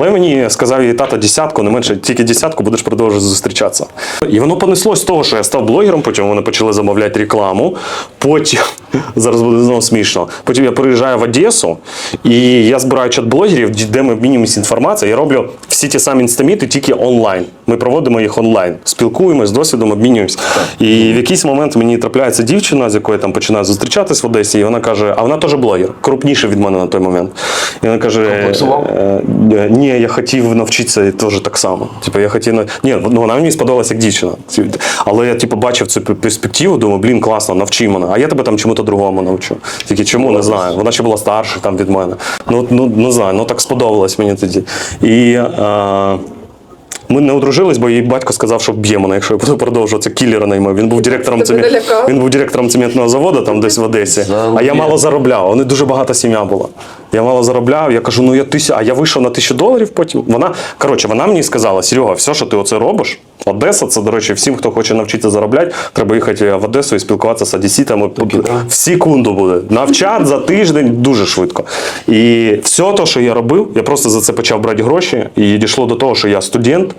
Але мені сказав її тато десятку, не менше тільки десятку будеш продовжувати зустрічатися. І воно понеслось з того, що я став блогером, потім вони почали замовляти рекламу. Потім зараз буде знову смішно. Потім я приїжджаю в Одесу і я збираю чат-блогерів, де ми мінімум інформація, Я роблю всі ті самі інстаміти, тільки онлайн. Ми проводимо їх онлайн, спілкуємось, досвідом обмінюємось. І в якийсь момент мені трапляється дівчина, з якою я там починаю зустрічатись в Одесі, і вона каже: а вона теж блогер, крупніше від мене на той момент. І вона каже? Е, е, Ні, я хотів навчитися теж так само. Типу, я хотів Ні, ну вона мені сподобалася як дівчина. Але я типу бачив цю перспективу, думаю, блін, класно, навчи мене. А я тебе там чому-то другому навчу. Тільки чому не знаю. Вона ще була старша там від мене. Ну, ну не знаю, ну так сподобалось мені тоді. І. Е, ми не одружились, бо її батько сказав, що б'є мене, якщо я буду продовжувати. Кілера наймав. Він був директором Тебе Він був директором цементного заводу там десь в Одесі. А я мало заробляв. Вони дуже багата сім'я була. Я мало заробляв. Я кажу, ну я тисячу, а я вийшов на тисячу доларів потім. Вона коротше, вона мені сказала: Серега, все, що ти оце робиш. Одеса, це, до речі, всім, хто хоче навчитися заробляти, треба їхати в Одесу і спілкуватися з одеситами. В секунду буде. Навчати за тиждень дуже швидко. І все те, що я робив, я просто за це почав брати гроші. І дійшло до того, що я студент.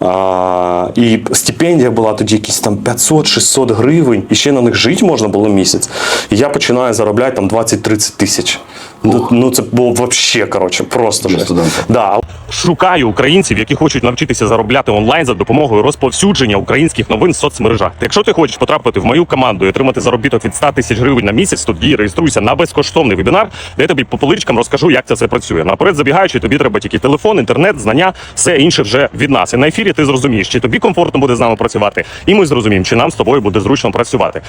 А, і стипендія була тоді якісь там 500-600 гривень, і ще на них жити можна було місяць. І я починаю заробляти там 20-30 тисяч. Ну, ну це було взагалі, коротше, просто жесть. Да, Шукаю українців, які хочуть навчитися заробляти онлайн за допомогою розповсюдження українських новин в соцмережах. Якщо ти хочеш потрапити в мою команду і отримати заробіток від 100 тисяч гривень на місяць, тоді реєструйся на безкоштовний вебінар, де я тобі по поличкам розкажу, як це все працює. Наперед забігаючи, тобі треба тільки телефон, інтернет, знання, все інше вже від нас. І на ефірі ти зрозумієш, чи тобі комфортно буде з нами працювати, і ми зрозуміємо, чи нам з тобою буде зручно працювати.